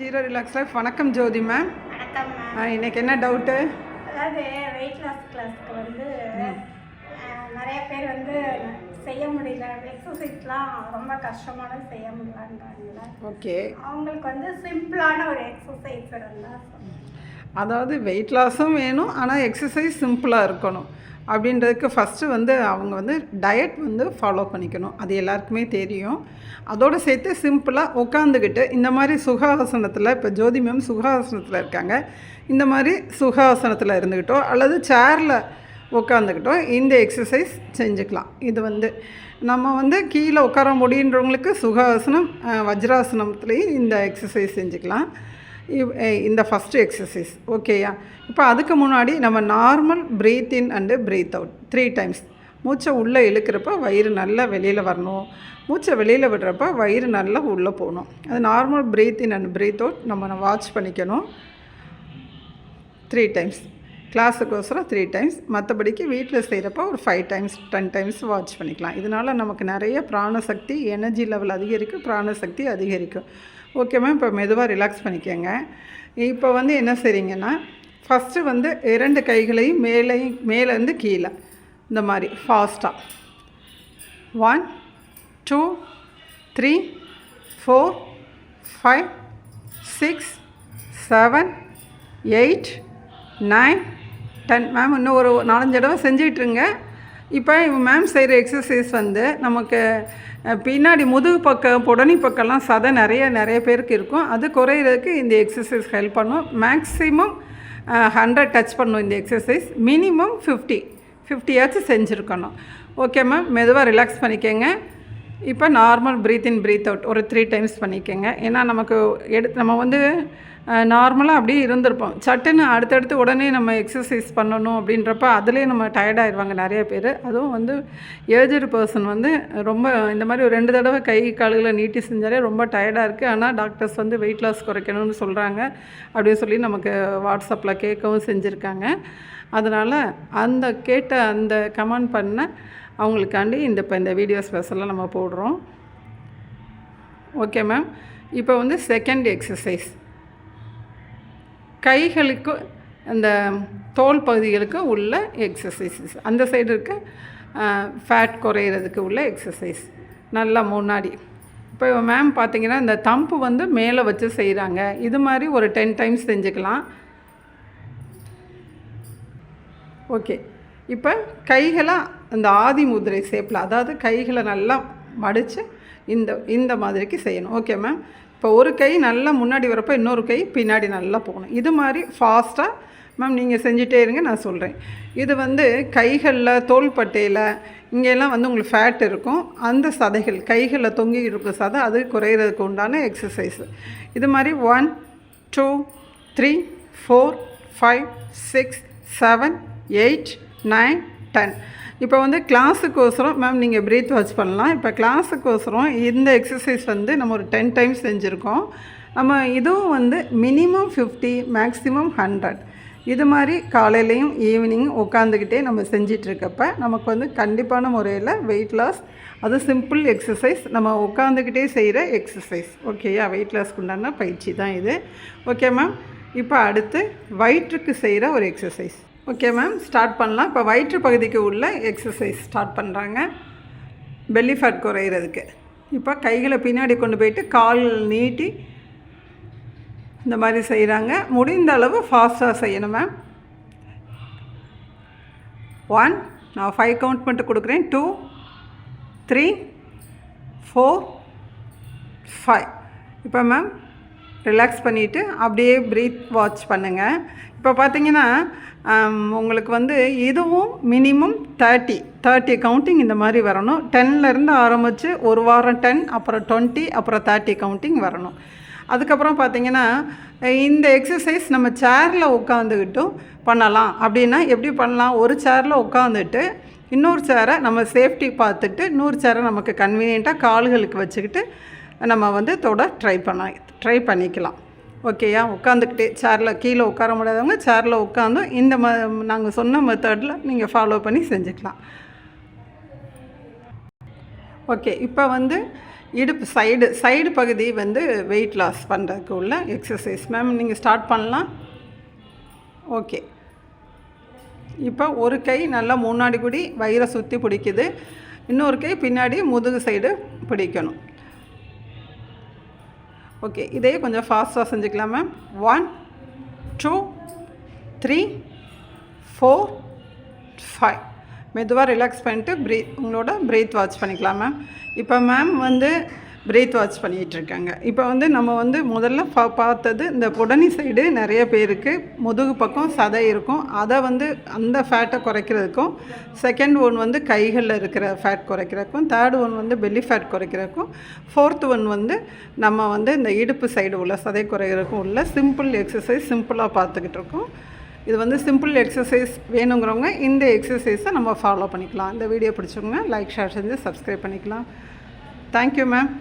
Zero relax life வணக்கம் ஜோதி ma'am இன்னைக்கு என்ன டவுட்டு அதாவது வெயிட் லாஸ் கிளாஸ்க்கு வந்து நிறைய பேர் வந்து செய்ய முடியல. எக்ஸசைஸ்லாம் ரொம்ப கஷ்டமானது செய்ய முடியலன்றாங்கல்ல. ஓகே. அவங்களுக்கு வந்து சிம்பிளான ஒரு எக்ஸசைஸ் இருந்தால் அதாவது வெயிட் லாஸும் வேணும் ஆனால் எக்ஸசைஸ் சிம்பிளாக இருக்கணும். அப்படின்றதுக்கு ஃபஸ்ட்டு வந்து அவங்க வந்து டயட் வந்து ஃபாலோ பண்ணிக்கணும். அது எல்லாருக்குமே தெரியும். அதோடு சேர்த்து சிம்பிளாக உட்காந்துக்கிட்டு இந்த மாதிரி சுகாசனத்தில் இப்போ ஜோதி மேம் சுகாசனத்தில் இருக்காங்க. இந்த மாதிரி சுகாசனத்தில் இருந்துக்கிட்டோ அல்லது சேரில் உட்காந்துக்கிட்டோ இந்த எக்ஸசைஸ் செஞ்சுக்கலாம். இது வந்து நம்ம வந்து கீழே உட்கார முடியுன்றவங்களுக்கு சுகாசனம் வஜ்ராசனத்துலேயும் இந்த எக்ஸசைஸ் செஞ்சுக்கலாம். இந்த ஃபஸ்ட்டு எக்ஸசைஸ் ஓகேயா இப்போ அதுக்கு முன்னாடி நம்ம normal breathe in and breathe out three times மூச்சை உள்ளே இழுக்கிறப்ப வயிறு நல்லா வெளியில் வரணும். மூச்சை வெளியில் விடுறப்ப வயிறு நல்லா உள்ளே போகணும். அது normal breathe in and breathe out நம்ம வாட்ச் பண்ணிக்கணும். த்ரீ டைம்ஸ் கிளாஸுக்கோசரம் த்ரீ டைம்ஸ் மற்றபடிக்கு வீட்டில் செய்கிறப்ப ஒரு five times ten times watch பண்ணிக்கலாம். இதனால் நமக்கு நிறைய பிராணசக்தி எனர்ஜி லெவல் அதிகரிக்கும் பிராணசக்தி அதிகரிக்கும். ஓகே மேம் இப்போ மெதுவாக ரிலாக்ஸ் பண்ணிக்கோங்க. இப்போ வந்து என்ன செய்றீங்கன்னா ஃபஸ்ட்டு வந்து இரண்டு கைகளையும் மேலேயும் மேலேருந்து கீழே இந்த மாதிரி ஃபாஸ்ட்டாக one two three four five six seven eight nine ten ma'am இன்னும் ஒரு நாலஞ்சு தடவை செஞ்சுக்கிட்டுருங்க இப்போ மேம் செய்கிற எக்ஸசைஸ் வந்து நமக்கு பின்னாடி முதுகு பக்கம் புடனி பக்கம்லாம் சதை நிறைய நிறைய பேருக்கு இருக்கும். அது குறையிறதுக்கு இந்த எக்ஸசைஸ் ஹெல்ப் பண்ணும். மேக்ஸிமம் ஹண்ட்ரட் டச் பண்ணும் இந்த எக்ஸசைஸ் மினிமம் ஃபிஃப்டி ஃபிஃப்டியாச்சும் செஞ்சுருக்கணும். ஓகே மேம் மெதுவாக ரிலாக்ஸ் பண்ணிக்கோங்க. இப்போ normal breathe in breathe out ஒரு த்ரீ டைம்ஸ் பண்ணிக்கோங்க. ஏன்னா நமக்கு எடுத்து நம்ம வந்து நார்மலாக அப்படியே இருந்திருப்போம். சட்டுன்னு அடுத்தடுத்து உடனே நம்ம எக்ஸசைஸ் பண்ணணும் அப்படின்றப்ப அதுலேயே நம்ம டயர்டாயிருவாங்க நிறைய பேர். அதுவும் வந்து ஏஜ்டு பர்சன் வந்து ரொம்ப இந்த மாதிரி ஒரு ரெண்டு தடவை கை கால்களை நீட்டி செஞ்சாலே ரொம்ப டயர்டாக இருக்குது ஆனால் டாக்டர்ஸ் வந்து வெயிட் லாஸ் குறைக்கணும்னு சொல்கிறாங்க அப்படின்னு சொல்லி நமக்கு வாட்ஸ்அப்பில் கேட்கவும் செஞ்சுருக்காங்க. அதனால் அந்த கேட்ட அந்த கமெண்ட் பண்ண அவங்களுக்காண்டி இந்த இப்போ இந்த வீடியோ ஸ்பெஷலாக நம்ம போடுறோம். ஓகே மேம் இப்போ வந்து செகண்ட் எக்ஸசைஸ் கைகளுக்கு அந்த தோல் பகுதிகளுக்கு உள்ள எக்ஸசைசஸ் அந்த சைடு இருக்க ஃபேட் குறையிறதுக்கு உள்ள எக்ஸசைஸ் நல்லா முன்னாடி. இப்போ மேம் பார்த்தீங்கன்னா இந்த தம்பு வந்து மேலே வச்சு செய்கிறாங்க இது மாதிரி ஒரு டென் டைம்ஸ் செஞ்சுக்கலாம். ஓகே இப்போ கைகளை அந்த ஆதி முதிரை ஷேப்பில் அதாவது கைகளை நல்லா மடித்து இந்த இந்த மாதிரிக்கு செய்யணும். ஓகே மேம் இப்போ ஒரு கை நல்லா முன்னாடி வரப்போ இன்னொரு கை பின்னாடி நல்லா போகணும். இது மாதிரி ஃபாஸ்ட்டாக மேம் நீங்கள் செஞ்சுட்டே இருங்க நான் சொல்கிறேன் இது வந்து கைகளில் தோள்பட்டையில் இங்கெல்லாம் வந்து உங்களுக்கு ஃபேட் இருக்கும். அந்த சதைகள் கைகளில் தொங்கி இருக்கும் சதை அது குறையிறதுக்கு உண்டான எக்ஸசைஸ் இது மாதிரி one two three four five six seven eight nine ten இப்போ வந்து கிளாஸுக்கோசரம் மேம் நீங்கள் பிரீத் வாட்ச் பண்ணலாம். இப்போ கிளாஸுக்கோசரம் இந்த எக்ஸசைஸ் வந்து நம்ம ஒரு டென் டைம்ஸ் செஞ்சுருக்கோம். நம்ம இதுவும் வந்து மினிமம் ஃபிஃப்டி மேக்ஸிமம் ஹண்ட்ரட் இது மாதிரி காலையிலையும் ஈவினிங் உட்காந்துக்கிட்டே நம்ம செஞ்சிட்ருக்கப்ப நமக்கு வந்து கண்டிப்பான முறையில் வெயிட் லாஸ் அது சிம்பிள் எக்ஸசைஸ் நம்ம உட்காந்துக்கிட்டே செய்கிற எக்ஸசைஸ் ஓகேயா வெயிட் லாஸ்க்கு உண்டான பயிற்சி தான் இது. ஓகே மேம் இப்போ அடுத்து வயிற்றுக்கு செய்கிற ஒரு எக்ஸசைஸ் ஓகே மேம் ஸ்டார்ட் பண்ணலாம். இப்போ வயிற்று பகுதிக்கு உள்ள எக்ஸசைஸ் ஸ்டார்ட் பண்ணுறாங்க பெல்லி ஃபேட் குறையிறதுக்கு. இப்போ கைகளை பின்னாடி கொண்டு போயிட்டு கால் நீட்டி இந்த மாதிரி செய்கிறாங்க முடிந்த அளவு ஃபாஸ்ட்டாக செய்யணும் மேம் ஒன் நான் ஃபைவ் கவுண்ட் மட்டும் கொடுக்குறேன். டூ த்ரீ ஃபோர் ஃபைவ் இப்போ மேம் ரிலாக்ஸ் பண்ணிவிட்டு அப்படியே ப்ரீத் வாட்ச் பண்ணுங்கள் இப்போ பார்த்தீங்கன்னா உங்களுக்கு வந்து இதுவும் மினிமம் தேர்ட்டி தேர்ட்டி கவுண்டிங் இந்த மாதிரி வரணும். டென்லேருந்து ஆரம்பித்து ஒரு வாரம் டென் அப்புறம் டுவெண்ட்டி அப்புறம் தேர்ட்டி கவுண்டிங் வரணும். அதுக்கப்புறம் பார்த்தீங்கன்னா இந்த எக்ஸசைஸ் நம்ம சேரில் உட்காந்துக்கிட்டும் பண்ணலாம். அப்படின்னா எப்படி பண்ணலாம்? ஒரு சேரில் உட்காந்துட்டு இன்னொரு சேரை நம்ம சேஃப்டி பார்த்துட்டு இன்னொரு சேரை நமக்கு கன்வீனியண்ட்டாக கால்களுக்கு வச்சுக்கிட்டு நம்ம வந்து தொட ட்ரை பண்ண ட்ரை பண்ணிக்கலாம். ஓகேயா உட்காந்துக்கிட்டே சேரில் கீழே உட்கார முடியாதவங்க சேரில் உட்காந்தும் இந்த ம நாங்கள் சொன்ன மெத்தடில் நீங்கள் ஃபாலோ பண்ணி செஞ்சுக்கலாம். ஓகே இப்போ வந்து இடுப்பு சைடு சைடு பகுதி வந்து வெயிட் லாஸ் பண்ணுறதுக்கு உள்ள எக்ஸசைஸ் மேம் நீங்கள் ஸ்டார்ட் பண்ணலாம். ஓகே இப்போ ஒரு கை நல்லா முன்னாடி கூடி வயிறை சுற்றி பிடிக்குது. இன்னொரு கை பின்னாடி முதுகு சைடு பிடிக்கணும். ஓகே இதே கொஞ்சம் ஃபாஸ்ட்டாக செஞ்சுக்கலாம் ma'am one two three four five மெதுவாக ரிலாக்ஸ் பண்ணிட்டு ப்ரீத் உங்களோட ப்ரீத் வாட்ச் பண்ணிக்கலாம் மேம் இப்போ மேம் வந்து பிரேத் வாட்ச் பண்ணிகிட்ருக்காங்க இப்போ வந்து நம்ம வந்து முதல்ல பா பார்த்தது இந்த புடனி சைடு நிறைய பேருக்கு முதுகு பக்கம் சதை இருக்கும். அதை வந்து அந்த ஃபேட்டை குறைக்கிறதுக்கும் செகண்ட் ஒன் வந்து கைகளில் இருக்கிற ஃபேட் குறைக்கிறதுக்கும் தேர்ட் ஒன் வந்து பெல்லி ஃபேட் குறைக்கிறதுக்கும் ஃபோர்த் ஒன் வந்து நம்ம வந்து இந்த இடுப்பு சைடு உள்ள சதை குறைக்கிறதுக்கும் உள்ள சிம்பிள் எக்ஸசைஸ் சிம்பிளாக பார்த்துக்கிட்டு இருக்கோம் இது வந்து சிம்பிள் எக்ஸசைஸ் வேணுங்கிறவங்க இந்த எக்ஸசைஸை நம்ம ஃபாலோ பண்ணிக்கலாம். இந்த வீடியோ பிடிச்சவங்க லைக் ஷேர் செஞ்சு சப்ஸ்கிரைப் பண்ணிக்கலாம். Thank you, ma'am.